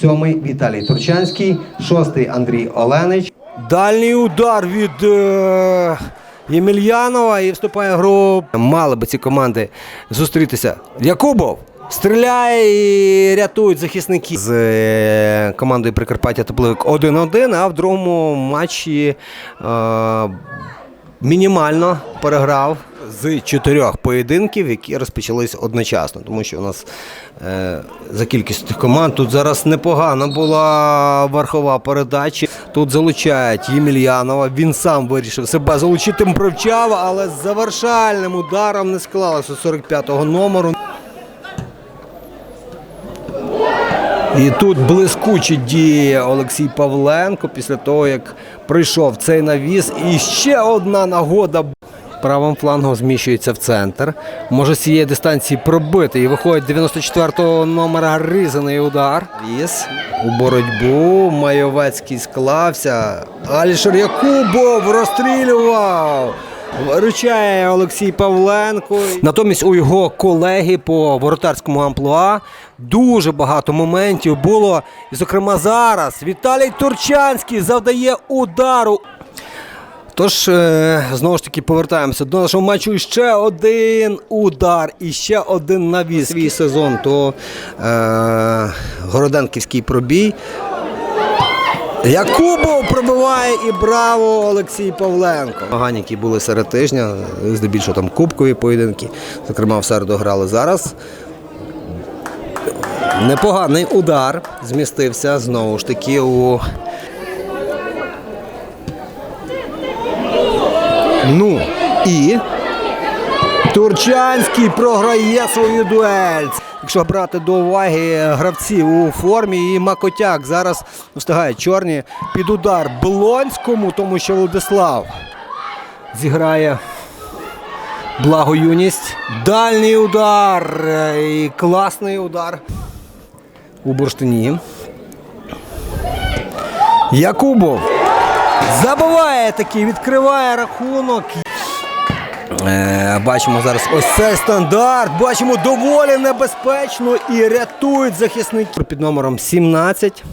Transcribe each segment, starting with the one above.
сьомий Віталій Турчанський, шостий Андрій Оленич. Дальній удар від е, Ємельянова і вступає в гру. Мали би ці команди зустрітися. Якубов стріляє і рятують захисники з е, командою Прикарпаття Тепловик 1-1, а в другому матчі е, мінімально переграв з чотирьох поєдинків, які розпочались одночасно, тому що у нас е, за кількістю команд тут зараз непогана була верхова передача. Тут залучають Ємельянова. Він сам вирішив себе залучити провчав, але з завершальним ударом не склалося 45-го номеру. І тут блискучі діє Олексій Павленко після того, як прийшов цей навіс. І ще одна нагода. Правим флангом зміщується в центр. Може з цієї дистанції пробити. І виходить 94-го номера різаний удар. Віз у боротьбу. Майовецький склався. Алішер Якубов розстрілював. Виручає Олексій Павленко. Натомість у його колеги по воротарському амплуа дуже багато моментів було. І, зокрема, зараз Віталій Турчанський завдає удару. Тож, е, знову ж таки, повертаємося до нашого матчу. Ще один удар, і ще один навіс. Свій сезон, то е, Городенківський пробій. Якубов пробиває і браво Олексій Павленко. Змагання, які були серед тижня, здебільшого там кубкові поєдинки. Зокрема, в середу грали зараз. Непоганий удар змістився знову ж таки у. Ну і Турчанський програє свою дуель. Якщо брати до уваги гравців у формі і Макотяк зараз встигає чорні під удар Блонському, тому що Владислав зіграє благоюність. Дальній удар і класний удар у бурштині. Якубов забиває такий, відкриває рахунок. Е, бачимо зараз ось цей стандарт. Бачимо доволі небезпечно і рятують захисники. Під номером 17.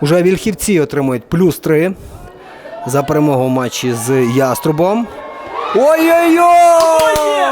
Уже вільхівці отримують плюс 3 за перемогу в матчі з Яструбом. Ой-ой-ой!